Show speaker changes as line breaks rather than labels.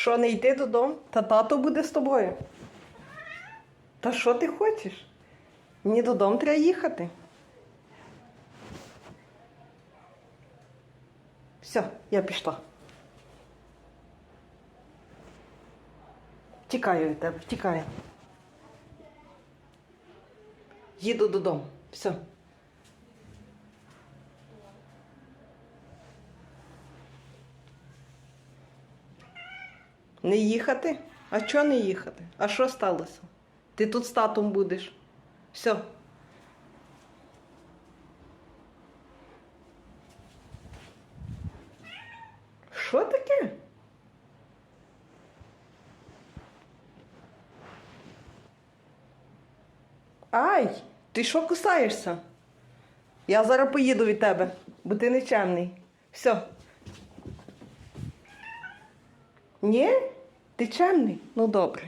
Що, не йти додому? Та тато буде з тобою. Та що ти хочеш? Мені додому треба їхати. Все, я пішла. Тікаю від тебе, тікаю. Їду додому. Все. Не їхати? А чого не їхати? А що сталося? Ти тут з татом будеш. Все. Що таке? Ай, ти що кусаєшся? Я зараз поїду від тебе, бо ти нечемний. Все. Ні? Ти чемний? Ну добре.